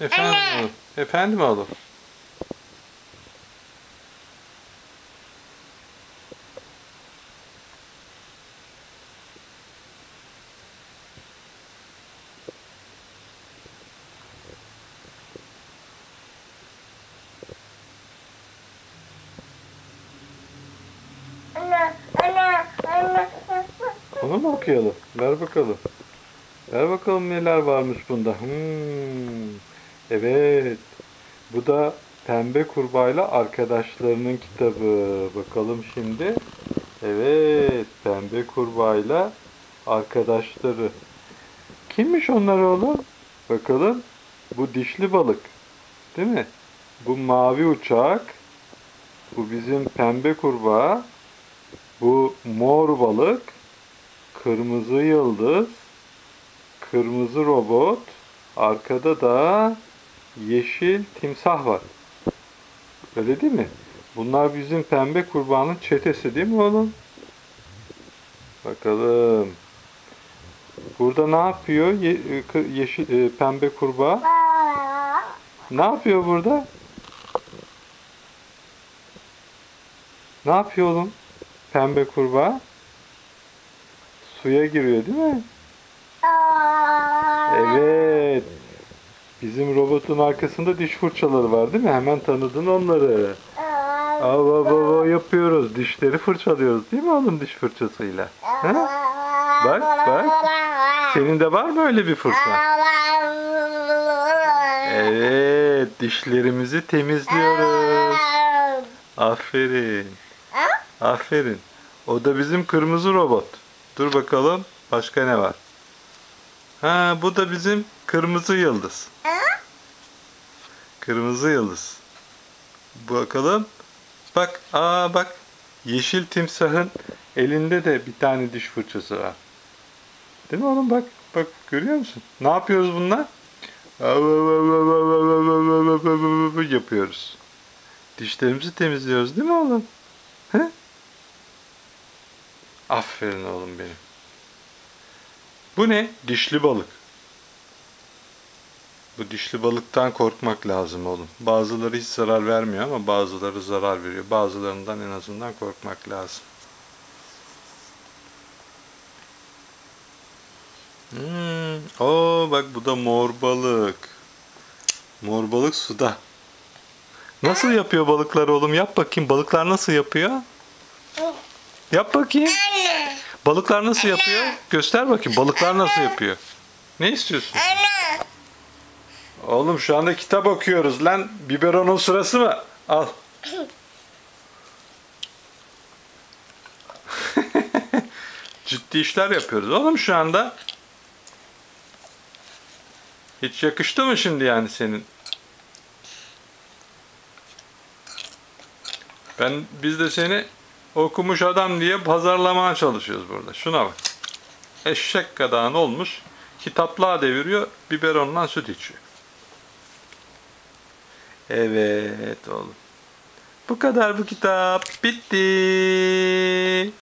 Efendim oğlum. Efendim oğlum. Anne, anne, anne. Onu mu okuyalım? Ver bakalım. Ver bakalım neler varmış bunda. Hmm. Evet. Bu da Pembe Kurbağayla arkadaşlarının kitabı. Bakalım şimdi. Evet. Pembe Kurbağayla arkadaşları. Kimmiş onlar oğlum? Bakalım. Bu dişli balık. Değil mi? Bu mavi uçak. Bu bizim pembe kurbağa. Bu mor balık. Kırmızı yıldız, kırmızı robot, arkada da yeşil timsah var. Öyle değil mi? Bunlar bizim pembe kurbağanın çetesi değil mi oğlum? Bakalım. Burada ne yapıyor ye- kı- yeşil e, pembe kurbağa? Ne yapıyor burada? Ne yapıyor oğlum? Pembe kurbağa? Suya giriyor değil mi? Evet. Bizim robotun arkasında diş fırçaları var değil mi? Hemen tanıdın onları. Ava baba yapıyoruz. Dişleri fırçalıyoruz değil mi oğlum diş fırçasıyla? Ha? Bak bak. Senin de var mı öyle bir fırça? Evet. Dişlerimizi temizliyoruz. Aferin. Aferin. O da bizim kırmızı robot. Dur bakalım. Başka ne var? Ha bu da bizim kırmızı yıldız. Kırmızı yıldız. Bakalım. Bak, aa bak. Yeşil timsahın elinde de bir tane diş fırçası var. Değil mi oğlum bak. Bak görüyor musun? Ne yapıyoruz bunlar? yapıyoruz. Dişlerimizi temizliyoruz değil mi oğlum? He? Aferin oğlum benim. Bu ne? Dişli balık. Bu dişli balıktan korkmak lazım oğlum. Bazıları hiç zarar vermiyor ama bazıları zarar veriyor. Bazılarından en azından korkmak lazım. Hmm. Oo bak bu da mor balık. Mor balık suda. Nasıl yapıyor balıklar oğlum? Yap bakayım. Balıklar nasıl yapıyor? Yap bakayım. Balıklar nasıl yapıyor? Göster bakayım. Balıklar nasıl yapıyor? Ne istiyorsun? Oğlum şu anda kitap okuyoruz lan. Biberonun sırası mı? Al. Ciddi işler yapıyoruz oğlum şu anda. Hiç yakıştı mı şimdi yani senin? Ben biz de seni okumuş adam diye pazarlamaya çalışıyoruz burada. Şuna bak. Eşek kadağın olmuş. Kitaplığa deviriyor. Biberonla süt içiyor. Evet oğlum. Bu kadar bu kitap. Bitti.